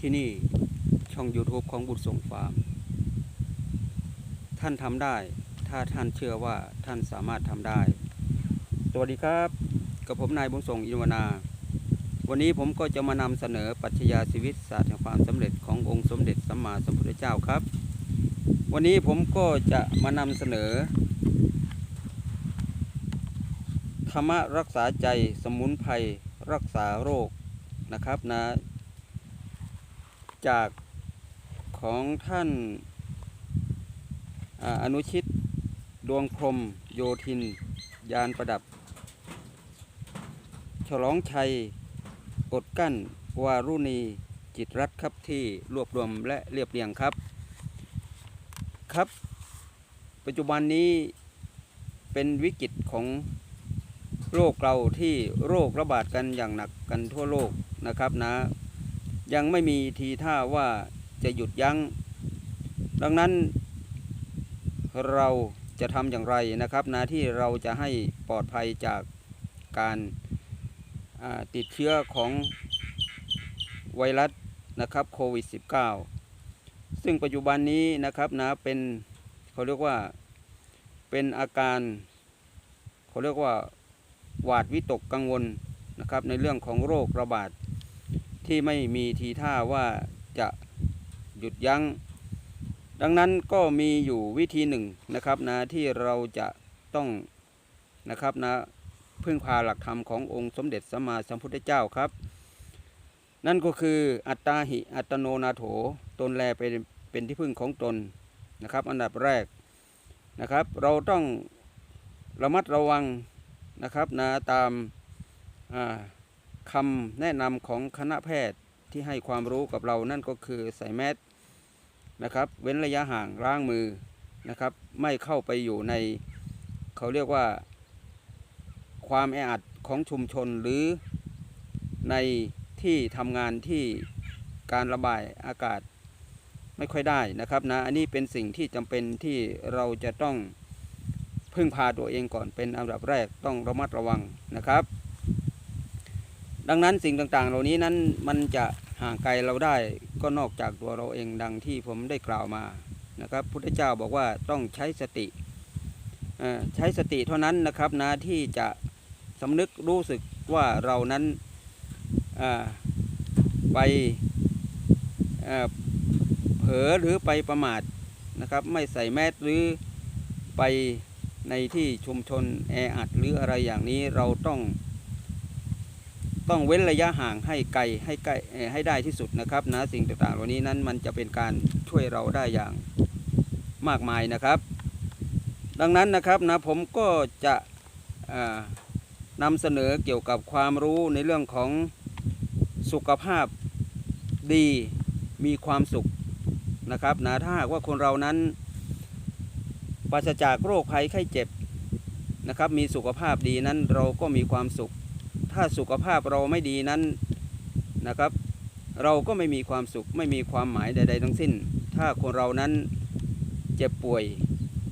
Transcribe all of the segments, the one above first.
ที่นี่ช่อง YouTube ของบุตรส่งฟาร์ม ท่านทำได้ ถ้าท่านเชื่อว่าท่านสามารถทำได้ สวัสดีครับ กับผมนายบุญส่งอินวนา วันนี้ผมก็จะมานำเสนอปรัชญาชีวิตศาสตร์แห่งความสำเร็จขององค์สมเด็จสัมมาสัมพุทธเจ้าครับ วันนี้ผมก็จะมานำเสนอธรรมะรักษาใจสมุนไพรรักษาโรคนะครับนะ จากของท่านอาอนุชิตดวงพรมโยธิน ยานประดับ ฉลองชัยอดกั้น วารุณี จิตรัตครับที่รวบรวมและเรียบเรียงครับ ครับ ปัจจุบันนี้เป็นวิกฤตของโรคเราที่โรคระบาดกันอย่างหนักกันทั่วโลกนะครับนะ ยังไม่มีทีท่าว่าจะหยุดยัง้ง ดังนั้นเราจะทำอย่างไรนะครับนะที่เราจะให้ปลอดภัยจากการติดเชื้อของไวรัสนะครับโควิด -19 ซึ่งปัจจุบันนี้นะครับนะเป็นเขาเรียกว่าเป็นอาการเขาเรียกว่าหวาดวิตกกังวลนะครับในเรื่องของโรคระบาด ที่ไม่มีทีท่าว่าจะหยุดยัง้ง ดังนั้นก็มีอยู่วิธีหนึ่งนะครับนะที่เราจะต้องนะครับนะพึ่งพาหลักธรรมขององค์สมเด็จสัมมาสัมพุทธเจ้าครับ นั่นก็คืออัตตาหิอัตโนนาโถตนแลเป็นเป็นที่พึ่งของตนนะครับ อันดับแรกนะครับ เราต้องระมัดระวังนะครับนะตามอ่า คำแนะนำของคณะแพทย์ที่ให้ความรู้กับเรานั่นก็คือใส่แมสนะครับเว้นระยะห่างล้างมือนะครับ ไม่เข้าไปอยู่ในเขาเรียกว่า ความแออัดของชุมชนหรือในที่ทำงานที่การระบายอากาศไม่ค่อยได้นะครับนะอันนี้เป็นสิ่งที่จำเป็นที่เราจะต้องพึ่งพาตัวเองก่อนเป็นอันดับแรกต้องระมัดระวังนะครับ ดังนั้นสิ่งต่างๆ เหล่านี้นั้นมันจะห่างไกลเราได้ก็นอกจากตัวเราเองดังที่ผมได้กล่าวมานะครับพุทธเจ้าบอกว่าต้องใช้สติใช้สติเท่านั้นนะครับนะที่จะสำนึกรู้สึกว่าเรานั้นไปเผลอหรือไปประมาทนะครับ ไม่ใส่แมสหรือไปในที่ชุมชนแออัดหรืออะไรอย่างนี้เราต้อง ต้องเว้นระยะห่างให้ไกลให้ใกล้ให้ได้ที่สุดนะครับนะสิ่งต่างๆเหล่านี้นั้นมันจะเป็นการช่วยเราได้อย่างมากมายนะครับ ดังนั้นนะครับนะผมก็จะนำเสนอเกี่ยวกับความรู้ในเรื่องของสุขภาพดีมีความสุขนะครับนะถ้าหากว่าคนเรานั้นปราศจากโรคภัยไข้เจ็บนะครับ มีสุขภาพดีนั้นเราก็มีความสุข ถ้าสุขภาพเราไม่ดีนั้นนะครับ เราก็ไม่มีความสุขไม่มีความหมายใด ๆ ทั้งสิ้น ถ้าคนเรานั้นเจ็บป่วย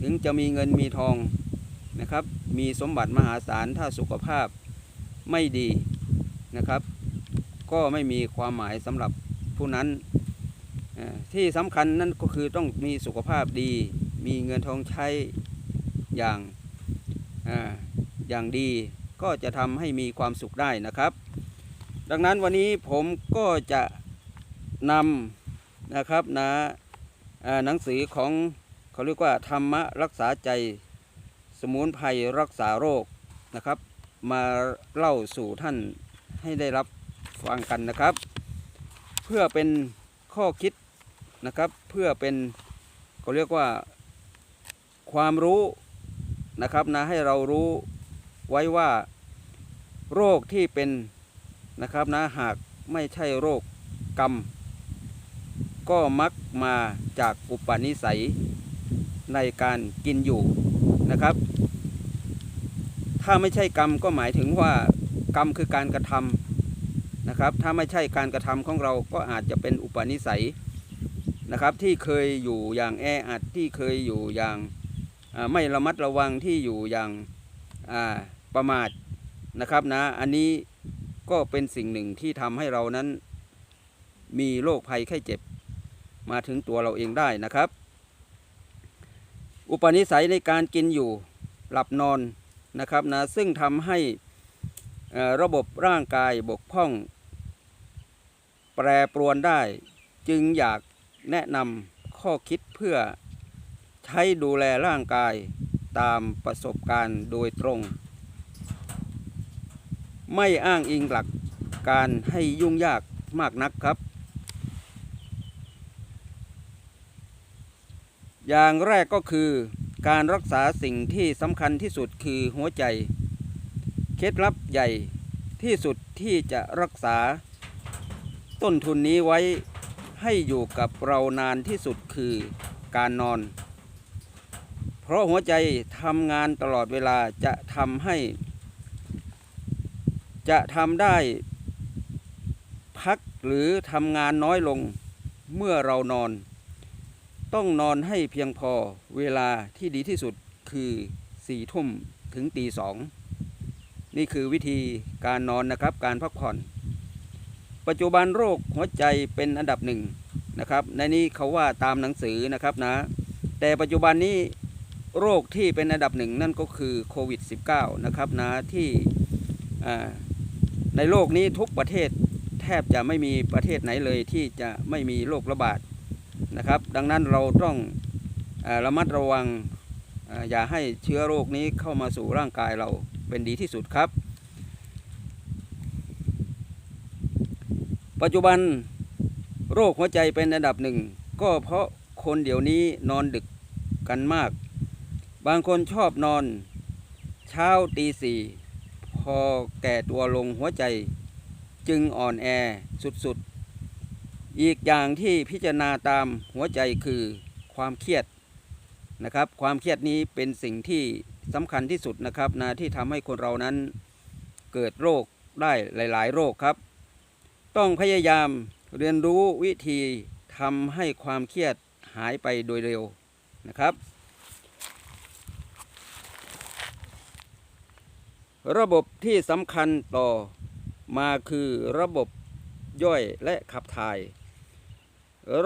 ถึงจะมีเงินมีทองนะครับ มีสมบัติมหาศาลถ้าสุขภาพไม่ดีนะครับ ก็ไม่มีความหมายสำหรับผู้นั้นที่สำคัญนั่นก็คือต้องมีสุขภาพดี มีเงินทองใช้อย่างออย่างดี ก็จะทำให้มีความสุขได้นะครับ ดังนั้นวันนี้ผมก็จะนำนะครับนะอ่าหนังสือของเขาเรียกว่าธรรมะรักษาใจสมุนไพรรักษาโรคนะครับ มาเล่าสู่ท่านให้ได้รับฟังกันนะครับ เพื่อเป็นข้อคิดนะครับ เพื่อเป็นเขาเรียกว่าความรู้นะครับนะให้เรารู้ไว้ว่า โรคที่เป็นนะครับนะหากไม่ใช่โรคกรรม ก็มักมาจากอุปนิสัยในการกินอยู่นะครับ ถ้าไม่ใช่กรรมก็หมายถึงว่ากรรมคือการกระทำนะครับ ถ้าไม่ใช่การกระทำของเราก็อาจจะเป็นอุปนิสัยนะครับ ที่เคยอยู่อย่างแออัดที่เคยอยู่อย่างไม่ระมัดระวังที่อยู่อย่างประมาท นะครับนะ อันนี้ก็เป็นสิ่งหนึ่งที่ทำให้เรานั้น มีโรคภัยไข้เจ็บ มาถึงตัวเราเองได้นะครับ อุปนิสัยในการกินอยู่หลับนอนนะครับนะซึ่งทำให้ระบบร่างกายบกพร่อง แปรปรวนได้ จึงอยากแนะนำข้อคิดเพื่อใช้ดูแลร่างกายตามประสบการณ์โดยตรง ไม่อ้างอิงหลักการให้ยุ่งยากมากนักครับ อย่างแรกก็คือการรักษาสิ่งที่สำคัญที่สุดคือหัวใจ เคล็ดลับใหญ่ที่สุดที่จะรักษา ต้นทุนนี้ไว้ให้อยู่กับเรานานที่สุดคือการนอน เพราะหัวใจทำงานตลอดเวลาจะทำให้ จะทำได้พักหรือทำงานน้อยลงเมื่อเรานอน ต้องนอนให้เพียงพอเวลาที่ดีที่สุดคือสี่ทุ่มถึงตีสองนี่คือวิธีการนอนนะครับการพักผ่อน ปัจจุบันโรคหัวใจเป็นอันดับหนึ่งนะครับในนี้เขาว่าตามหนังสือนะครับนะ แต่ปัจจุบันนี้โรคที่เป็นอันดับหนึ่งนั่นก็คือโควิด -19 นะครับนะที่อ่า ในโลกนี้ทุกประเทศแทบจะไม่มีประเทศไหนเลยที่จะไม่มีโรคระบาดนะครับ ดังนั้นเราต้องอระมัดระวังออย่าให้เชื้อโรคนี้เข้ามาสู่ร่างกายเราเป็นดีที่สุดครับ ปัจจุบันโรคหัวใจเป็นอันดับหนึ่ง ก็เพราะคนเดี๋ยวนี้นอนดึกกันมาก บางคนชอบนอน เช้าตีสี่ พอแก่ตัวลงหัวใจ จึงอ่อนแอสุดๆ อีกอย่างที่พิจารณาตามหัวใจคือความเครียดนะครับ ความเครียดนี้เป็นสิ่งที่สำคัญที่สุดนะครับนะที่ทำให้คนเรานั้นเกิดโรคได้หลาย ๆ โรคครับ ต้องพยายามเรียนรู้วิธีทำให้ความเครียดหายไปโดยเร็วนะครับ ระบบที่สำคัญต่อมาคือระบบย่อยและขับถ่าย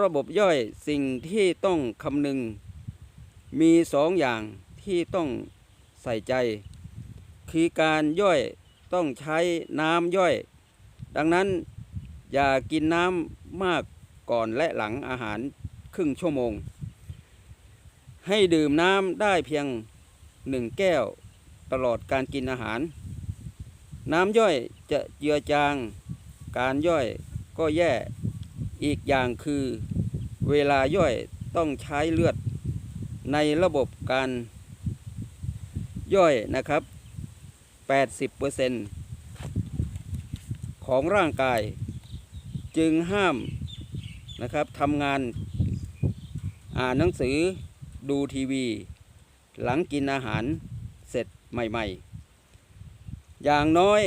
ระบบย่อยสิ่งที่ต้องคำนึง มีสองอย่างที่ต้องใส่ใจ คือการย่อยต้องใช้น้ำย่อย ดังนั้นอย่ากินน้ำมากก่อนและหลังอาหารครึ่งชั่วโมง ให้ดื่มน้ำได้เพียงหนึ่งแก้ว ตลอดการกินอาหาร น้ำย่อยจะเจือจาง การย่อยก็แย่อีกอย่างคือ เวลาย่อยต้องใช้เลือดในระบบการย่อยนะครับ 80%ของร่างกาย จึงห้ามนะครับทำงานอ่านหนังสือดูทีวี หลังกินอาหาร ใหม่ๆ อย่างน้อย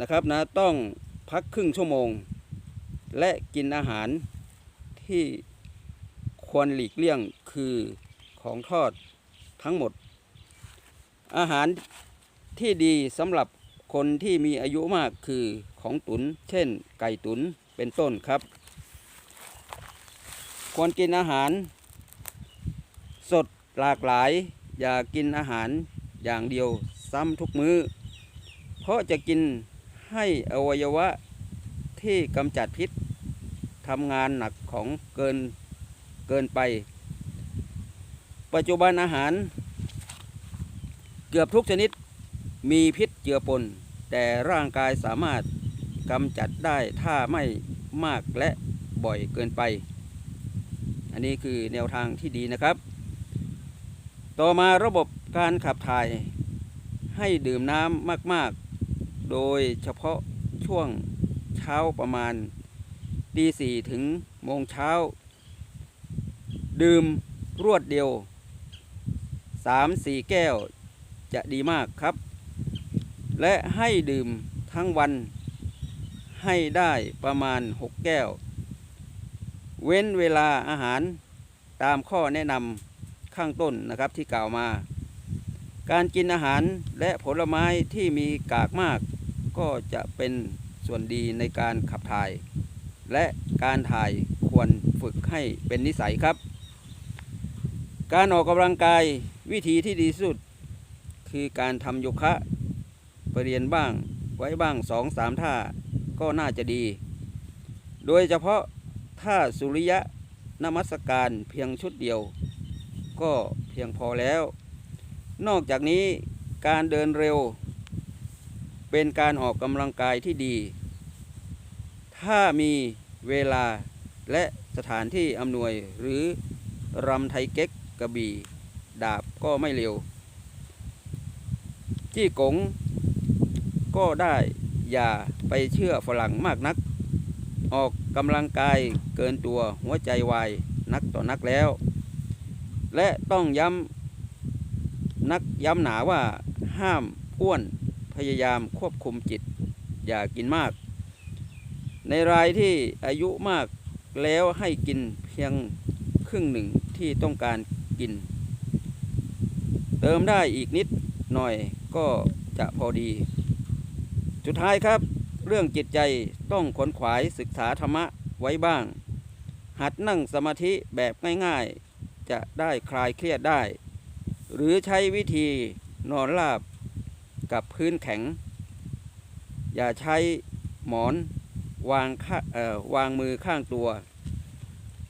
นะครับนะต้องพักครึ่งชั่วโมง และกินอาหารที่ควรหลีกเลี่ยงคือของทอดทั้งหมด อาหารที่ดีสำหรับคนที่มีอายุมากคือของตุน เช่น ไก่ตุนเป็นต้นครับ ควรกินอาหาร สดหลากหลาย อย่ากินอาหาร อย่างเดียวซ้ำทุกมื้อ เพราะจะกินให้อวัยวะที่กำจัดพิษทำงานหนักของเกินเกินไป ปัจจุบันอาหาร เกือบทุกชนิดมีพิษเจือปน แต่ร่างกายสามารถกำจัดได้ถ้าไม่มากและบ่อยเกินไป อันนี้คือแนวทางที่ดีนะครับ ต่อมาระบบ การขับถ่ายให้ดื่มน้ำมากๆ โดยเฉพาะช่วงเช้าประมาณตีสี่ถึงโมงเช้า ดื่มรวดเดียว 3-4 แก้วจะดีมากครับ และให้ดื่มทั้งวัน ให้ได้ประมาณ 6 แก้ว เว้นเวลาอาหารตามข้อแนะนำข้างต้นนะครับที่กล่าวมา การกินอาหารและผลไม้ที่มีกากมาก ก็จะเป็นส่วนดีในการขับถ่าย และการถ่ายควรฝึกให้เป็นนิสัยครับ การออกกำลังกายวิธีที่ดีสุด คือการทำโยคะไปเรียนบ้างไว้บ้างสองสามท่าก็น่าจะดี โดยเฉพาะท่าสุริยะนมัสการเพียงชุดเดียว ก็เพียงพอแล้ว นอกจากนี้การเดินเร็ว เป็นการออกกำลังกายที่ดี ถ้ามีเวลาและสถานที่อำนวยหรือรำไทยเก๊กกระบี่ดาบก็ไม่เร็ว จี้กงก็ได้อย่าไปเชื่อฝรั่งมากนัก ออกกำลังกายเกินตัวหัวใจวายนักต่อนักแล้ว และต้องย้ำ นักย้ำหนาว่าห้ามอ้วนพยายามควบคุมจิต อย่ากินมาก ในรายที่อายุมากแล้วให้กินเพียงครึ่งหนึ่งที่ต้องการกิน เติมได้อีกนิดหน่อยก็จะพอดี สุดท้ายครับ เรื่องจิตใจต้องขนขวายศึกษาธรรมะไว้บ้าง หัดนั่งสมาธิแบบง่ายๆ จะได้คลายเครียดได้ หรือใช้วิธีนอนราบกับพื้นแข็ง อย่าใช้หมอนวางข้าวางมือข้างตัว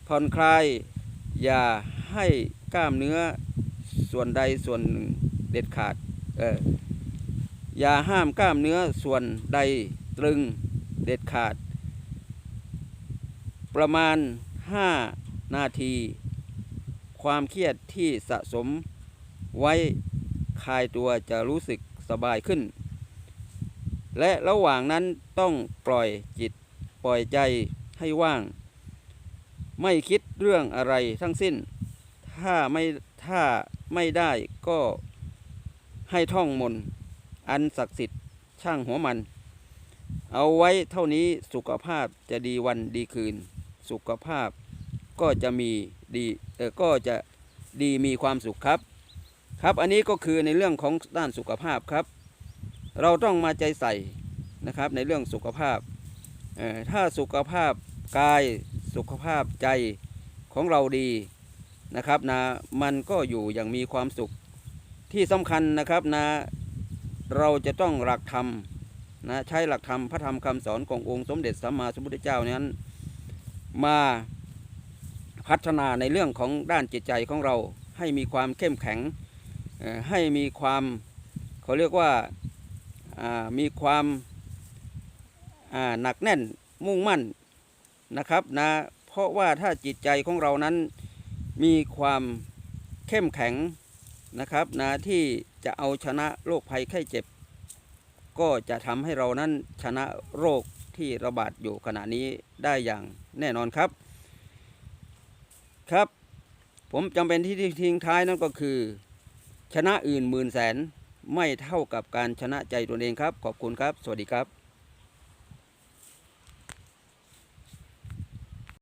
ผ่อนคลาย อย่าให้กล้ามเนื้อส่วนใดส่วนหนึ่งเด็ดขาดอออย่าห้ามกล้ามเนื้อส่วนใดตรึงเด็ดขาด ประมาณ 5 นาที ความเครียดที่สะสม ไว้คลายตัวจะรู้สึกสบายขึ้น และระหว่างนั้นต้องปล่อยจิตปล่อยใจให้ว่าง ไม่คิดเรื่องอะไรทั้งสิ้น ถ้าไม่ถ้าไม่ได้ก็ให้ท่องมนต์อันศักดิ์สิทธิ์ช่างหัวมัน เอาไว้เท่านี้สุขภาพจะดีวันดีคืน สุขภาพก็จะมีดีเออก็จะดีมีความสุขครับ ครับอันนี้ก็คือในเรื่องของด้านสุขภาพครับ เราต้องมาใจใส่นะครับในเรื่องสุขภาพ ถ้าสุขภาพกายสุขภาพใจของเราดีนะครับนะมันก็อยู่อย่างมีความสุขที่สำคัญนะครับนะเราจะต้องหลักธรรมนะใช้หลักธรรมพระธรรมคำสอนขององค์สมเด็จสัมมาสัมพุทธเจ้านั้น มาพัฒนาในเรื่องของด้านจิตใจของเราให้มีความเข้มแข็ง ให้มีความเขาเรียกว่ามีความหนักแน่นมุ่งมั่นนะครับนะเพราะว่าถ้าจิตใจของเรานั้นมีความเข้มแข็งนะครับนะที่จะเอาชนะโรคภัยไข้เจ็บ ก็จะทำให้เรานั้นชนะโรคที่ระบาดอยู่ขณะนี้ได้อย่างแน่นอนครับครับ ผมจำเป็นที่ทิ้งท้ายนั่นก็คือ ชนะอื่นหมื่นแสนไม่เท่ากับการชนะใจตนเองครับ ขอบคุณครับ สวัสดีครับ